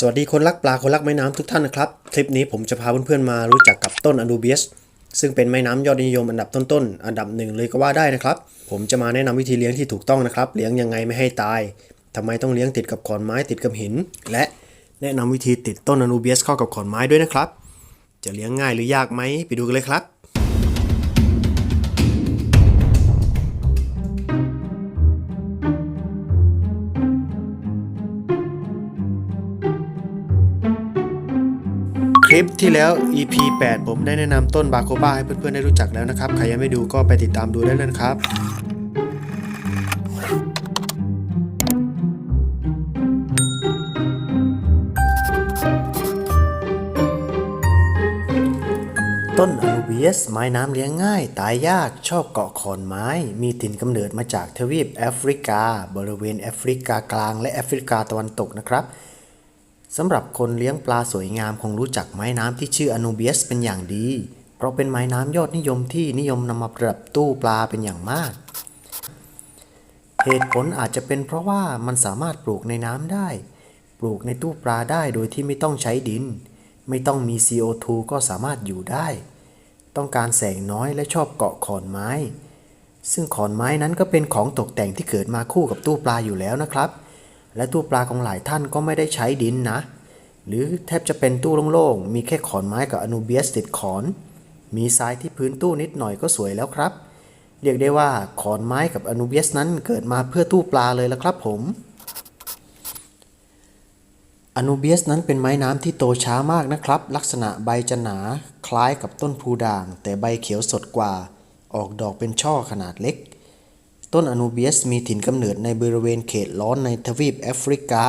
สวัสดีคนรักปลาคนรักแม่น้ำทุกท่านนะครับ คลิปนี้ผมจะพาเพื่อนๆมารู้จักกับต้นอนูเบียสซึ่งเป็นแม่น้ำยอดนิยมอันดับต้นๆ อันดับหนึ่งเลยก็ว่าได้นะครับ ผมจะมาแนะนำวิธีเลี้ยงที่ถูกต้องนะครับ เลี้ยงยังไงไม่ให้ตายทำไมต้องเลี้ยงติดกับขอนไม้ติดกับหิน และแนะนำวิธีติดต้นอนูเบียสเข้ากับขอนไม้ด้วยนะครับ จะเลี้ยงง่ายหรือยากไหมไปดูกันเลยครับ ลิปที่แล้ว EP 8 ผมได้แนะนำต้นบาโคบ้าให้เพื่อนๆได้รู้จักแล้วนะครับ ใครยังไม่ดูก็ไปติดตามดูได้เลยครับต้นอนูเบียสไม้น้ำเลี้ยงง่าย ตายยากชอบเกาะขอนไม้ มีถิ่นกำเนิดมาจากทวีปแอฟริกา บริเวณแอฟริกากลางและแอฟริกาตะวันตกนะครับ สำหรับคนเลี้ยงปลาสวยงามคงรู้จักไม้น้ำที่ชื่ออนูเบียสเป็นอย่างดี เพราะเป็นไม้น้ำยอดนิยมที่นิยมนำมาประดับตู้ปลาเป็นอย่างมาก เหตุผลอาจจะเป็นเพราะว่ามันสามารถปลูกในน้ำได้ ปลูกในตู้ปลาได้โดยที่ไม่ต้องใช้ดิน ไม่ต้องมี CO2 ก็สามารถอยู่ได้ ต้องการแสงน้อยและชอบเกาะขอนไม้ ซึ่งขอนไม้นั้นก็เป็นของตกแต่งที่เกิดมาคู่กับตู้ปลาอยู่แล้วนะครับ และตู้ปลาของหลายท่านก็ไม่ได้ใช้ดินนะ หรือแทบจะเป็นตู้โล่งๆ มีแค่ขอนไม้กับอนูเบียสติดขอน มีทรายที่พื้นตู้นิดหน่อยก็สวยแล้วครับ เรียกได้ว่าขอนไม้กับอนูเบียสนั้นเกิดมาเพื่อตู้ปลาเลยละครับผม อนูเบียสนั้นเป็นไม้น้ำที่โตช้ามากนะครับ ลักษณะใบจะหนา คล้ายกับต้นพูด่าง แต่ใบเขียวสดกว่า ออกดอกเป็นช่อขนาดเล็ก ต้นอนูเบียสมีถิ่นกำเนิดในบริเวณเขตร้อนในทวีปแอฟริกา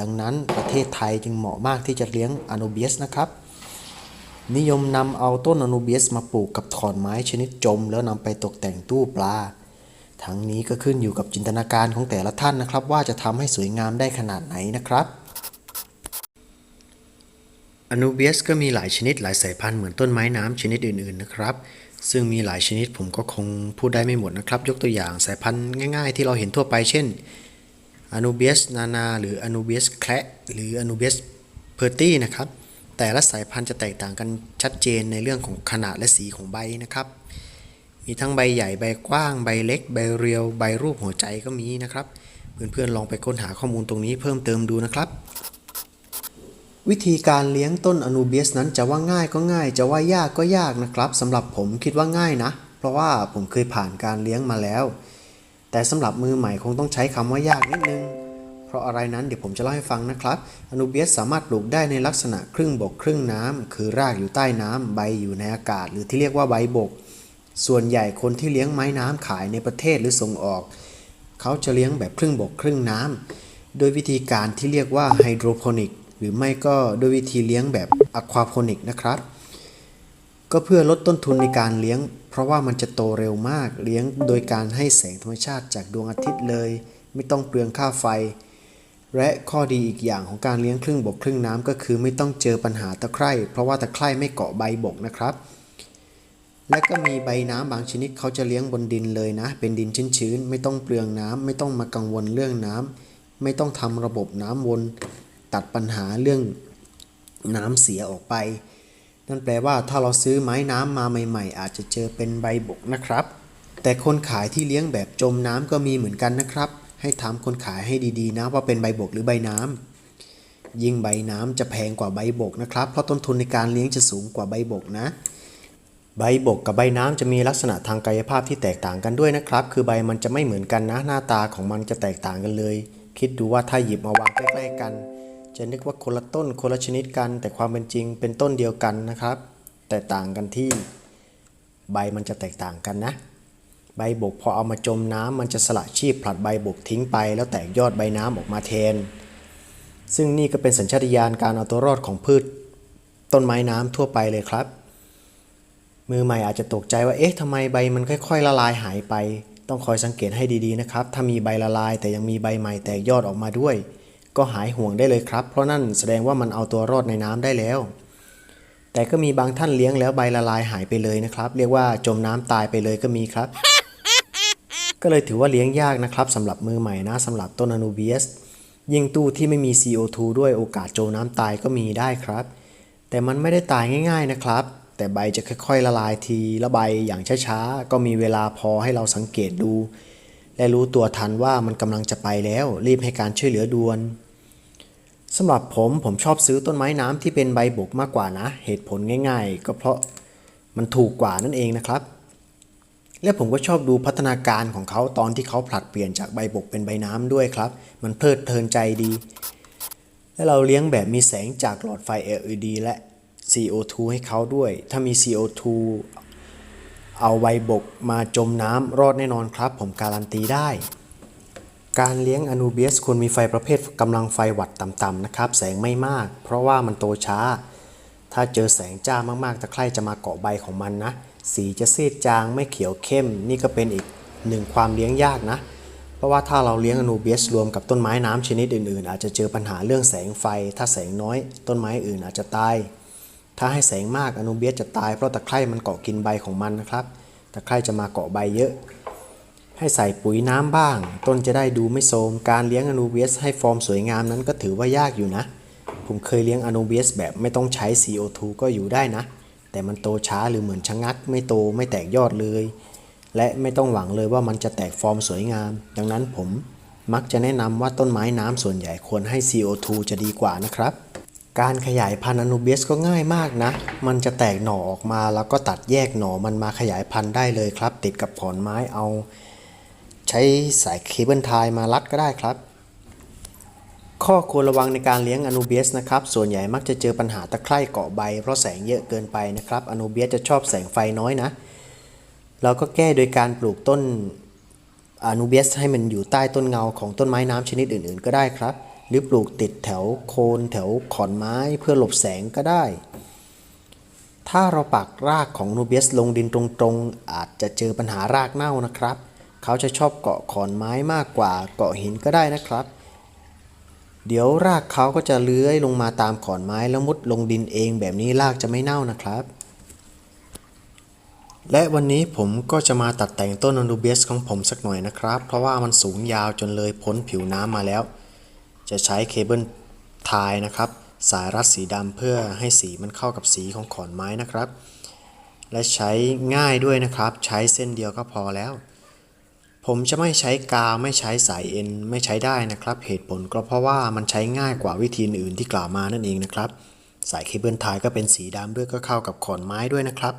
ดังนั้นประเทศไทยจึงเหมาะมากที่จะเลี้ยงอนูเบียสนะครับนิยมนำเอาต้นอนูเบียสมาปลูกกับขอนไม้ชนิดจม แล้วนำไปตกแต่งตู้ปลา ทั้งนี้ก็ขึ้นอยู่กับจินตนาการของแต่ละท่านนะครับ ว่าจะทำให้สวยงามได้ขนาดไหนนะครับอนูเบียสก็มีหลายชนิดหลายสายพันธุ์เหมือนต้นไม้น้ำชนิดอื่นๆนะครับ ซึ่งมีหลายชนิดผมก็คงพูดได้ไม่หมดนะครับ ยกตัวอย่างสายพันธุ์ง่าย ๆ ที่เราเห็นทั่วไปเช่น อนูเบียสนานา หรืออนูเบียสแคระหรืออนูเบียสเพอร์ตี้นะครับ แต่ละสายพันธุ์จะแตกต่างกันชัดเจนในเรื่องของขนาดและสีของใบนะครับ มีทั้งใบใหญ่ใบกว้างใบเล็ก ใบเรียว ใบรูปหัวใจก็มีนะครับ เพื่อนๆลองไปค้นหาข้อมูลตรงนี้เพิ่มเติมดูนะครับ วิธีการเลี้ยงต้นอนูเบียสนั้นจะว่าง่ายก็ง่าย จะว่ายากก็ยากนะครับสำหรับผมคิดว่าง่ายนะ เพราะว่าผมเคยผ่านการเลี้ยงมาแล้ว แต่สำหรับมือใหม่คงต้องใช้คำว่ายากนิดนึง เพราะอะไรนั้นเดี๋ยวผมจะเล่าให้ฟังนะครับ อนูเบียสสามารถปลูกได้ในลักษณะครึ่งบกครึ่งน้ำ คือรากอยู่ใต้น้ำ ใบอยู่ในอากาศ หรือที่เรียกว่าใบบก ส่วนใหญ่คนที่เลี้ยงไม้น้ำขายในประเทศหรือส่งออก เขาจะเลี้ยงแบบครึ่งบกครึ่งน้ำ โดยวิธีการที่เรียกว่าไฮโดรโปนิก หรือไม่ก็โดยวิธีเลี้ยงแบบอะควาโพนิกนะครับ ก็เพื่อลดต้นทุนในการเลี้ยง เพราะว่ามันจะโตเร็วมากเลี้ยงโดยการให้แสงธรรมชาติจากดวงอาทิตย์เลย ไม่ต้องเปลืองค่าไฟ และข้อดีอีกอย่างของการเลี้ยงครึ่งบกครึ่งน้ำก็คือไม่ต้องเจอปัญหาตะไคร่เพราะว่าตะไคร่ไม่เกาะใบบกนะครับ และก็มีใบน้ำบางชนิดเขาจะเลี้ยงบนดินเลยนะ เป็นดินชื้นๆไม่ต้องเปลืองน้ำไม่ต้องมากังวลเรื่องน้ำไม่ต้องทำระบบน้ำวน ตัดปัญหาเรื่องน้ำเสียออกไป นั่นแปลว่าถ้าเราซื้อไม้น้ำมาใหม่ ๆ อาจจะเจอเป็นใบบกนะครับ แต่คนขายที่เลี้ยงแบบจมน้ำก็มีเหมือนกันนะครับ ให้ถามคนขายให้ดีๆนะว่าเป็นใบบกหรือใบน้ำยิ่งใบน้ำจะแพงกว่าใบบกนะครับ เพราะต้นทุนในการเลี้ยงจะสูงกว่าใบบกนะ ใบบกกับใบน้ำจะมีลักษณะทางกายภาพที่แตกต่างกันด้วยนะครับ คือใบมันจะไม่เหมือนกันนะ หน้าตาของมันจะแตกต่างกันเลย คิดดูว่าถ้าหยิบมาวางใกล้ๆกัน จะนึกว่าคนละต้นคนละชนิดกัน แต่ความเป็นจริงเป็นต้นเดียวกันนะครับ แต่ต่างกันที่ใบมันจะแตกต่างกันนะ ใบบกพอเอามาจมน้ำมันจะสละชีพผลัดใบบกทิ้งไป แล้วแตกยอดใบน้ำออกมาแทน ซึ่งนี่ก็เป็นสัญชาตญาณการเอาตัวรอดของพืช ต้นไม้น้ำทั่วไปเลยครับ มือใหม่อาจจะตกใจว่าเอ๊ะทำไมใบมันค่อยๆละลายหายไป ต้องคอยสังเกตให้ดีๆนะครับ ถ้ามีใบละลายแต่ยังมีใบใหม่แตกยอดออกมาด้วย ก็หายห่วงได้เลยครับ เพราะนั่นแสดงว่ามันเอาตัวรอดในน้ำได้แล้ว แต่ก็มีบางท่านเลี้ยงแล้วใบละลายหายไปเลยนะครับ เรียกว่าจมน้ำตายไปเลยก็มีครับ ก็เลยถือว่าเลี้ยงยากนะครับสำหรับมือใหม่นะสำหรับต้นอนูเบียสยิ่งตู้ที่ไม่มี CO2 ด้วยโอกาสจมน้ำตายก็มีได้ครับ แต่มันไม่ได้ตายง่าย ๆนะครับ แต่ใบจะค่อยๆละลายทีละใบอย่างช้าๆ ก็มีเวลาพอให้เราสังเกตดู และรู้ตัวทันว่ามันกำลังจะไปแล้ว รีบให้การช่วยเหลือด่วน สำหรับผมผมชอบซื้อต้นไม้น้ำที่เป็นใบบกมากกว่านะ เหตุผลง่าย ๆ ก็เพราะมันถูกกว่านั่นเองนะครับ และผมก็ชอบดูพัฒนาการของเขาตอนที่เขาผลัดเปลี่ยนจากใบบกเป็นใบน้ำด้วยครับ มันเพลิดเพลินใจดี และเราเลี้ยงแบบมีแสงจากหลอดไฟ LED และ CO2 ให้เขาด้วย ถ้ามี CO2 เอาใบบกมาจมน้ำรอดแน่นอนครับ ผมการันตีได้ การเลี้ยงอนูเบียสควรมีไฟประเภทกำลังไฟวัตต์ต่ำๆนะครับ แสงไม่มาก เพราะว่ามันโตช้า ถ้าเจอแสงจ้ามากๆตะไคร่จะมาเกาะใบของมันนะ สีจะซีดจางไม่เขียวเข้ม นี่ก็เป็นอีกหนึ่งความเลี้ยงยากนะ เพราะว่าถ้าเราเลี้ยงอนูเบียสรวมกับต้นไม้น้ำชนิดอื่นๆ อาจจะเจอปัญหาเรื่องแสงไฟ ถ้าแสงน้อย ต้นไม้อื่นอาจจะตาย ถ้าให้แสงมากอนูเบียสจะตายเพราะตะไคร่มันเกาะกินใบของมันนะครับตะไคร่จะมาเกาะใบเยอะ ให้ใส่ปุ๋ยน้ำบ้าง ต้นจะได้ดูไม่โทมการเลี้ยงอนูเบียสให้ฟอร์มสวยงามนั้นก็ถือว่ายากอยู่นะ ผมเคยเลี้ยงอนูเบียสแบบไม่ต้องใช้ CO2 ก็อยู่ได้นะ แต่มันโตช้าหรือเหมือนชะงัก ไม่โตไม่แตกยอดเลย และไม่ต้องหวังเลยว่ามันจะแตกฟอร์มสวยงาม ดังนั้นผมมักจะแนะนำว่าต้นไม้น้ำส่วนใหญ่ควรให้ CO2 จะดีกว่านะครับการขยายพันธุ์อนูเบียสก็ง่ายมากนะ มันจะแตกหน่อออกมาแล้วก็ตัดแยกหน่อมันมาขยายพันธุ์ได้เลยครับ ติดกับขอนไม้เอา ใช้สายเคเบิลไทยมารัดก็ได้ครับ ข้อควรระวังในการเลี้ยงอนูเบียสนะครับ ส่วนใหญ่มักจะเจอปัญหาตะไคร่เกาะใบ เพราะแสงเยอะเกินไปนะครับอนูเบียสจะชอบแสงไฟน้อยนะ เราก็แก้โดยการปลูกต้นอนูเบียสให้มันอยู่ใต้ต้นเงาของต้นไม้น้ำชนิดอื่น ๆ ก็ได้ครับ หรือปลูกติดแถวโคนแถวขอนไม้เพื่อหลบแสงก็ได้ ถ้าเราปักรากของนูเบียสลงดินตรงๆ อาจจะเจอปัญหารากเน่านะครับ เขาจะชอบเกาะขอนไม้มากกว่าเกาะหินก็ได้นะครับ เดี๋ยวรากเขาก็จะเลื้อยลงมาตามขอนไม้แล้วมุดลงดินเองแบบนี้รากจะไม่เน่านะครับ และวันนี้ผมก็จะมาตัดแต่งต้นอนูเบสของผมสักหน่อยนะครับ เพราะว่ามันสูงยาวจนเลยพ้นผิวน้ำมาแล้ว จะใช้เคเบิลไทยนะครับ สายรัดสีดำเพื่อให้สีมันเข้ากับสีของขอนไม้นะครับ และใช้ง่ายด้วยนะครับ ใช้เส้นเดียวก็พอแล้ว ผมจะไม่ใช้กาวไม่ใช้สายเอ็นไม่ใช้ได้นะครับ เหตุผลก็เพราะว่ามันใช้ง่ายกว่าวิธีอื่นที่กล่าวมานั่นเองนะครับ สายเคเบิลไทยก็เป็นสีดำด้วยก็เข้ากับขอนไม้ด้วยนะครับ